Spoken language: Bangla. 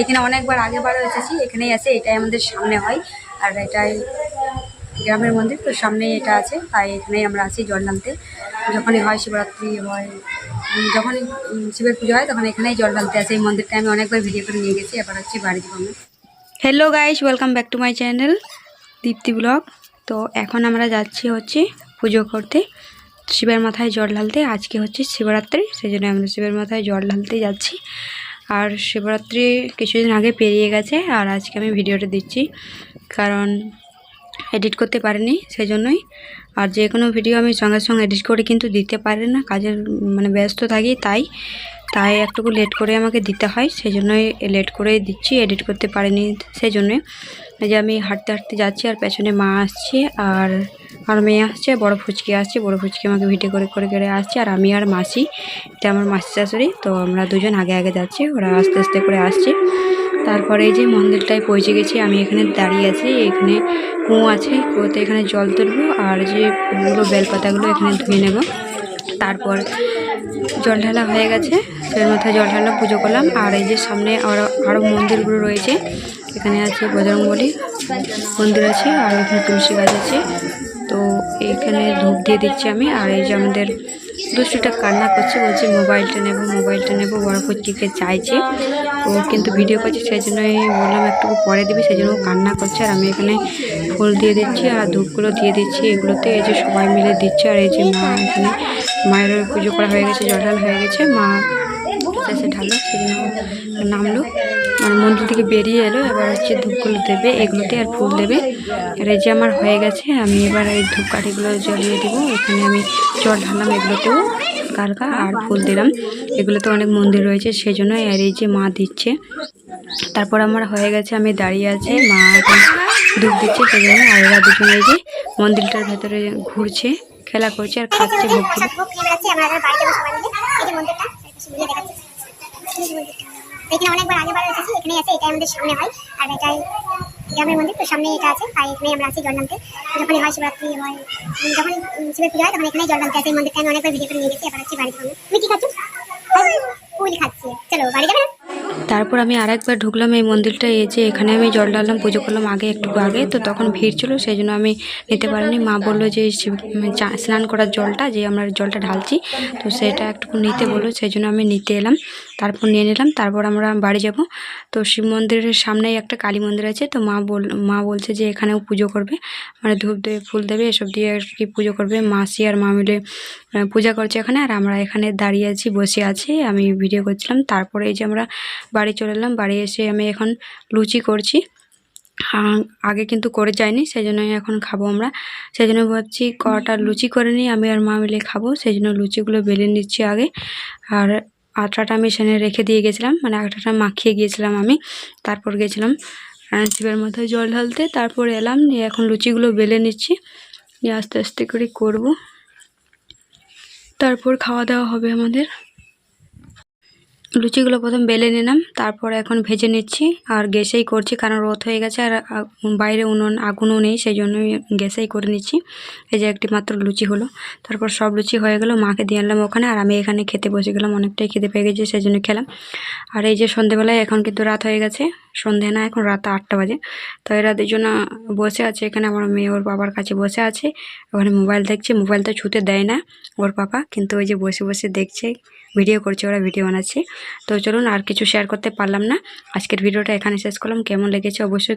এখানে অনেকবার আগেবারও এসেছি, এখানেই আছে, এটাই আমাদের সামনে হয়। আর এটাই গ্রামের মন্দির, তো সামনেই এটা আছে, তাই এখানেই আমরা আছি জল ঢালতে যখনই হয় শিবরাত্রি হয় যখনই শিবের পুজো হয়, তখন এখানেই জল ঢালতে আসে এই মন্দিরটা আমি অনেকবার ভিডিও করে নিয়ে গেছি, এবার হচ্ছে বাড়ি আমি hello guys welcome back to my channel Dipti vlog তো এখন আমরা যাচ্ছি হচ্ছে পুজো করতে, শিবের মাথায় জল ঢালতে। আজকে হচ্ছে শিবরাত্রি, সেই জন্য আমরা শিবের মাথায় জল ঢালতে যাচ্ছি। আর শিবরাত্রি কিছুদিন আগে পেরিয়ে গেছে আর আজকে আমি ভিডিওটা দিচ্ছি, কারণ এডিট করতে পারিনি সেই জন্যই আর যে কোনো ভিডিও আমি সঙ্গে সঙ্গে এডিট করে কিন্তু দিতে পারি না, কাজের মানে ব্যস্ত থাকি, তাই তাই একটুকু লেট করে আমাকে দিতে হয় সেই জন্যই লেট করেই দিচ্ছি এডিট করতে পারিনি সেই জন্যে যে আমি হাঁটতে হাঁটতে যাচ্ছি আর পেছনে মা আসছে আর আর মেয়ে আসছে, বড় ফুচকি আসছে, বড় ফুচকি আমাকে ভিডিও করে করে করে আসছে আর আমি আর মাসি, এটা আমার মাসি শাশুড়ি, তো আমরা দুজন আগে আগে যাচ্ছি, ওরা আস্তে আস্তে করে আসছে। তারপরে এই যে মন্দিরটায় পৌঁছে গেছি, আমি এখানে দাঁড়িয়ে আছি, এখানে কুয়ো আছে, কুয়োতে এখানে জল তুলবো আর যে বেলপাতাগুলো এখানে ধুয়ে নেব। তারপর জল ঢালা হয়ে গেছে। সেই মাথায় জল ঢালা পুজো করলাম। আর এই যে সামনে আরও আরও মন্দিরগুলো রয়েছে। এখানে আছে বজরংবলী মন্দির আছে, আর এখানে তুলসী গাছ আছে। তো এখানে ধূপ দিয়ে দিচ্ছি আমি। আর এই যে আমাদের দুষ্টুটা কান্না করছে, বলছে মোবাইলটা নেব, মোবাইলটা নেব, বড় ফুচকিকে চাইছে। ও কিন্তু ভিডিও করছে সেই জন্যই বললাম একটু পরে দিবি সেই জন্য কান্না করছে। আর আমি এখানে ফুল দিয়ে দিচ্ছি, আর ধূপগুলো দিয়ে দিচ্ছি এগুলোতে। এই যে সবাই মিলে দিচ্ছে, আর এই যে মা এখানে মায়ের পুজো করা হয়ে গেছে, জল হয়ে গেছে। মা শেষে ঢালো, সেদিন নামলো। মানে মন্দির থেকে বেরিয়ে এলো, এবার হচ্ছে ধূপগুলো দেবে, এগুলোতে আর ফুল দেবে। আর এই যে আমার হয়ে গেছে, আমি এবার এই ধূপকাঠিগুলো জ্বালিয়ে দেবো। এখানে আমি জল ঢাললাম এগুলোতেও কালকা আর ফুল দিলাম। এগুলোতে অনেক মন্দির রয়েছে সেই জন্য আর এই যে মা দিচ্ছে। তারপর আমার হয়ে গেছে, আমি দাঁড়িয়ে আছি, মা ধূপ দিচ্ছে সেই জন্য আর এরা দুজনে যে মন্দিরটার ভেতরে ঘুরছে। খেলা করছে আর খাচ্ছে এখানে অনেকবার আগেবার এসেছি এখানেই আছে আমাদের সামনে হয়। আর এটাই গ্রামের মন্দির তো সামনে এটা আছে তাই এখানে আমরা আছি জল নামতে। যখনই হয় শিবরাত্রি হয় যখন শিবের পুজো হয় তখন এখানেই জল নামতে আছে এই মন্দিরটা আমি অনেকবার ভিডিও করে নিয়ে গেছি এবার হচ্ছে বাড়ি যাব তুমি কি খাচ্ছ? তারপর আমি আরেকবার ঢুকলাম এই মন্দিরটা এই যে এখানে আমি জল ঢাললাম, পুজো করলাম আগে একটু আগে, তো তখন ভিড় ছিল সেই জন্য আমি নিতে পারিনি। মা বলল যে স্নান করার জলটা, যে আমরা জলটা ঢালছি, তো সেটা একটু নিতে বলল সেই জন্য আমি নিতে এলাম, তারপর নিয়ে নিলাম, তারপর আমরা বাড়ি যাব। তো শিব মন্দিরের সামনেই একটা কালী মন্দির আছে, তো মা বল, মা বলছে যে এখানেও পুজো করবে মানে ধূপ দেবে ফুল দেবে, এসব দিয়ে আর কি পুজো করবে। মাসি আর মা মিলে পূজা করছে এখানে, আর আমরা এখানে দাঁড়িয়ে আছি, বসে আছি, আমি ভিডিও করছিলাম, তারপরে এই যে আমরা বাড়ি চলে এলাম। বাড়ি এসে আমি এখন লুচি করছি। আগে কিন্তু করে যাইনি সেই জন্যই এখন খাব আমরা। সেই জন্য ভাবছি কটা লুচি করে নিই, আমি আর মা মিলে খাব। সেই জন্য লুচিগুলো বেলে নিচ্ছি আগে। আর আটাটা আমি সেনে রেখে দিয়ে গেছিলাম মানে আটাটা মাখিয়ে গিয়েছিলাম আমি। তারপর গেছিলাম শিবের মাথায় জল ঢালতে। তারপর এলাম, নিয়ে এখন লুচিগুলো বেলে নিচ্ছি। নিয়ে আস্তে আস্তে করে করব। তারপর খাওয়া দাওয়া হবে আমাদের। লুচিগুলো প্রথম বেলে নিলাম, তারপর এখন ভেজে নিচ্ছি। আর গ্যাসেই করছি কারণ রোদ হয়ে গেছে আর বাইরে উনুন, আগুনও নেই সেই জন্যই গ্যাসেই করে নিচ্ছি। এই যে একটি মাত্র লুচি হলো। তারপর সব লুচি হয়ে গেলো, মাকে দিয়ে আনলাম ওখানে আর আমি এখানে খেতে বসে গেলাম। অনেকটাই খেতে পেয়ে গেছি, সেই জন্য খেলাম। আর এই যে সন্ধেবেলায় এখন কিন্তু রাত হয়ে গেছে। সন্ধে না, এখন রাত আটটা বাজে। তো এরা দুজন বসে আছে, এখানে আমার মেয়ে ওর বাবার কাছে বসে আছে। ওখানে মোবাইল দেখছে মোবাইল তো ছুতে দেয় না ওর পাপা, কিন্তু ওই যে বসে বসে দেখছে, ভিডিও করছে, ওরা ভিডিও বানাচ্ছে। তো চলুন আর কিছু শেয়ার করতে পারলাম না। আজকের ভিডিওটা এখানে শেষ করলাম। কেমন লেগেছে অবশ্যই